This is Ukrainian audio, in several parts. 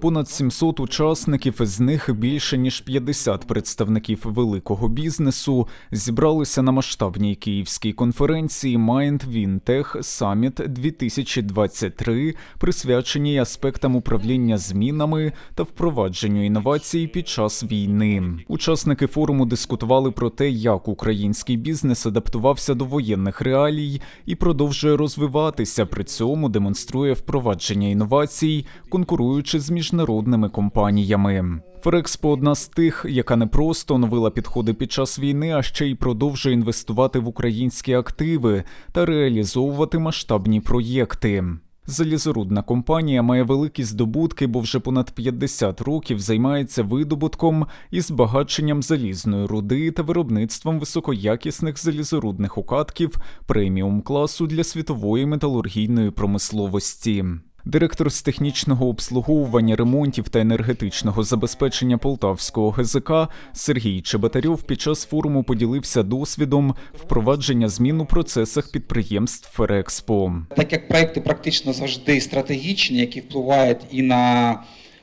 Понад 700 учасників, з них більше ніж 50 представників великого бізнесу, зібралися на масштабній київській конференції Mind Wintech Summit 2023, присвяченій аспектам управління змінами та впровадженню інновацій під час війни. Учасники форуму дискутували про те, як український бізнес адаптувався до воєнних реалій і продовжує розвиватися. При цьому демонструє впровадження інновацій, конкуруючи з міжнародними компаніями. Ферекспо одна з тих, яка не просто оновила підходи під час війни, а ще й продовжує інвестувати в українські активи та реалізовувати масштабні проєкти. Залізорудна компанія має великі здобутки, бо вже понад 50 років займається видобутком і збагаченням залізної руди та виробництвом високоякісних залізорудних укатків преміум класу для світової металургійної промисловості. Директор з технічного обслуговування ремонтів та енергетичного забезпечення Полтавського ГЗК Сергій Чеботарьов під час форуму поділився досвідом впровадження змін у процесах підприємств Ферекспо. Так як проекти практично завжди стратегічні, які впливають і на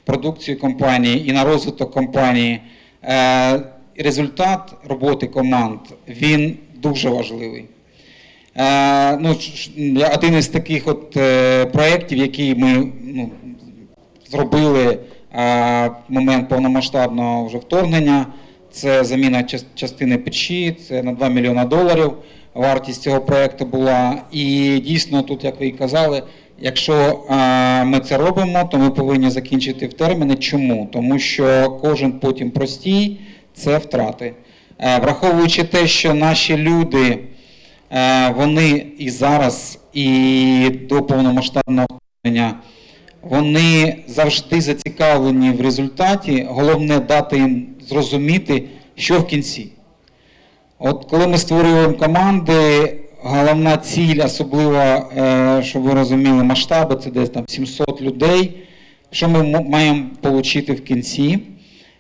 продукцію компанії, і на розвиток компанії, е, результат роботи команд він дуже важливий. Е, Ну, один із таких от е, проєктів, який ми ну, зробили е, в момент повномасштабного вже вторгнення. Це заміна частини печі, це на 2 мільйона доларів. Вартість цього проєкту була. І дійсно, тут, як ви і казали, якщо ми це робимо, то ми повинні закінчити в терміни. Чому? Тому що кожен потім простій це втрати. Враховуючи те, що наші люди, вони і зараз, і до повномасштабного вторгнення вони завжди зацікавлені в результаті. Головне дати їм зрозуміти, що в кінці. От коли ми створюємо команди, головна ціль, особливо, е, щоб ви розуміли, масштаби, це десь там 700 людей. Що ми маємо отримати в кінці?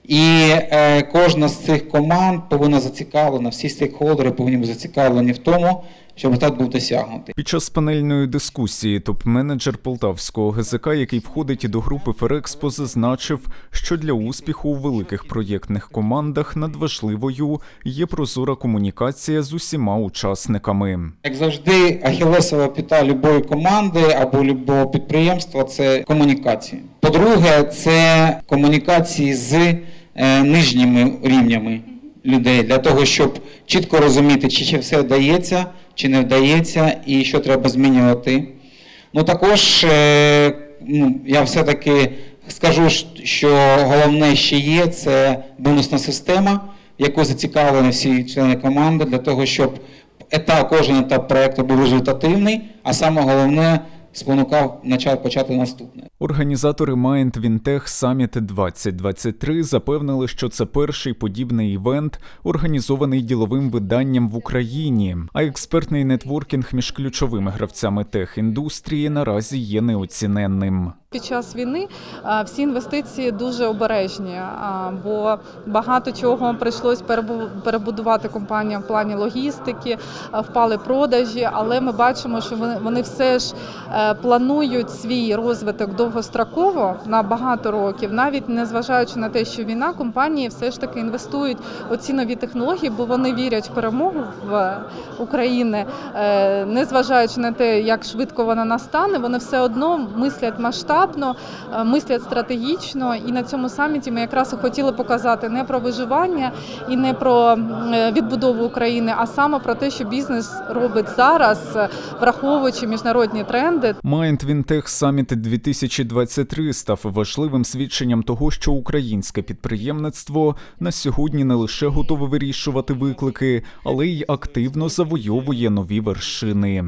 І е, кожна з цих команд повинна зацікавлена, всі стейкхолдери повинні бути зацікавлені в тому, щоб результат був досягнутий. Під час панельної дискусії топ-менеджер Полтавського ГЗК, який входить до групи Ферекспо, зазначив, що для успіху у великих проєктних командах надважливою є прозора комунікація з усіма учасниками. Як завжди, ахілесова піта любої команди або любого підприємства це комунікації. По-друге, це комунікації з нижніми рівнями людей для того, щоб чітко розуміти, чи, чи все вдається, чи не вдається, і що треба змінювати. Ну також е, ну, я все-таки скажу, що головне ще є це бонусна система, яку зацікавлені всі члени команди для того, щоб етап, кожен етап проекту був результативний, а саме головне спонукав начав почати наступне. Організатори Mind Вінтех Саміт 2023 запевнили, що це перший подібний івент, організований діловим виданням в Україні. А експертний нетворкінг між ключовими гравцями тех-індустрії наразі є неоціненним. Під час війни всі інвестиції дуже обережні, бо багато чого прийшлось перебу- перебудувати компаніям в плані логістики, впали продажі, але ми бачимо, що вони, все ж е, планують свій розвиток довгостроково на багато років, навіть не зважаючи на те, що війна, компанії все ж таки інвестують у ці нові технології, бо вони вірять в перемогу в України, Е, не зважаючи на те, як швидко вона настане, вони все одно мислять масштабно, е, мислять стратегічно. І на цьому саміті ми якраз і хотіли показати не про виживання і не про е, відбудову України, а саме про те, що бізнес робить зараз, е, враховуючи міжнародні тренди. Mind Wintech Summit 2023 став важливим свідченням того, що українське підприємництво на сьогодні не лише готове вирішувати виклики, але й активно завойовує нові вершини.